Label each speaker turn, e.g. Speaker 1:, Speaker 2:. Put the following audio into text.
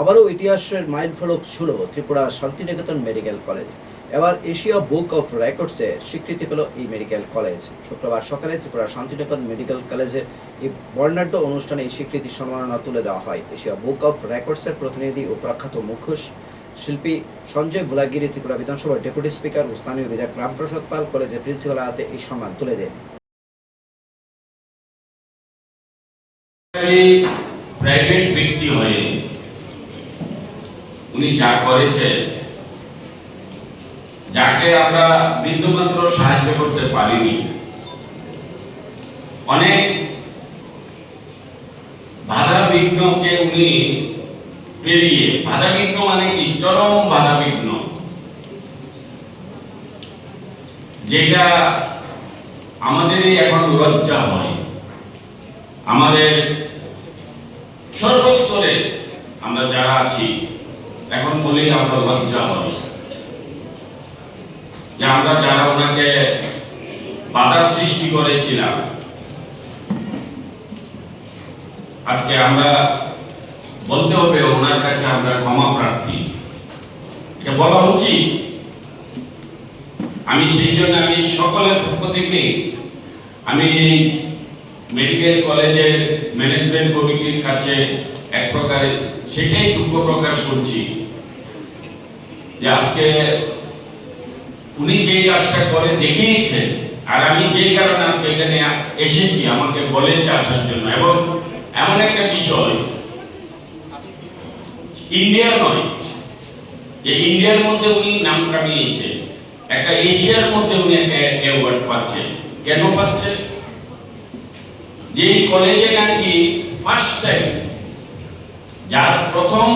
Speaker 1: আবারও ইতিহাসের মাইল ফলক ছিল ত্রিপুরা শান্তিনিকেতন মেডিকেল কলেজ। এবার এশিয়া বুক অফ রেকর্ডসে স্বীকৃতি পেল এই মেডিকেল কলেজ। শুক্রবার সকালে ত্রিপুরা শান্তিনিকেতন মেডিকেল কলেজের এই বর্ণাঢ্য অনুষ্ঠানে এই স্বীকৃতি সম্মাননা তুলে দেওয়া হয়। এশিয়া বুক অফ রেকর্ডসের প্রতিনিধি ও প্রখ্যাত মুখোশ শিল্পী সঞ্জয় বুলাগিরি ত্রিপুরা বিধানসভার ডেপুটি স্পিকার ও স্থানীয় বিধায়ক রামপ্রসাদ পাল কলেজের প্রিন্সিপাল হাতে এই সম্মান তুলে দেন।
Speaker 2: প্রাইভেট ব্যক্তি হয়ে উনি যা করেছেন, যাকে আমরা বিন্দুমাত্র সাহায্য করতে পারিনি, অনেক বাধা বিঘ্নকে উনি পেরিয়ে বাধা বিঘ্ন মানে কি? চরম বাধা বিঘ্ন যেটা আমাদেরই এখন লজ্জা হয়। আমাদের সর্বস্তরে আমরা যারা আছি এখন বলেই আমরা লজ্জা হই যে আমরা যারা ওনাকে বাধার সৃষ্টি করেছিলাম, আজকে আমরা বলতে হবে ওনার কাছে আমরা ক্ষমা প্রার্থী। এটা বলা উচিত। আমি সেই জন্য আমি সকলের পক্ষ থেকে আমি মেডিকেল কলেজের ম্যানেজমেন্ট কমিটির কাছে এক প্রকারে সেটাই দুঃখ প্রকাশ করছি। যে আজকে উনি যে কাজটা করে দেখিয়েছেন, আর আমি যে কারণে আজকে এখানে এসেছি, আমাকে বলেছে আসার জন্য। এবং এমন একটা বিষয়, ইন্ডিয়া নয়, যে ইন্ডিয়ার মধ্যে উনি নাম কামিয়েছে একটা এশিয়ার মধ্যে উনি একটা অ্যাওয়ার্ড পাচ্ছেন। কেন পাচ্ছেন? যে কলেজে নাকি ফার্স্ট টাইম যার প্রথম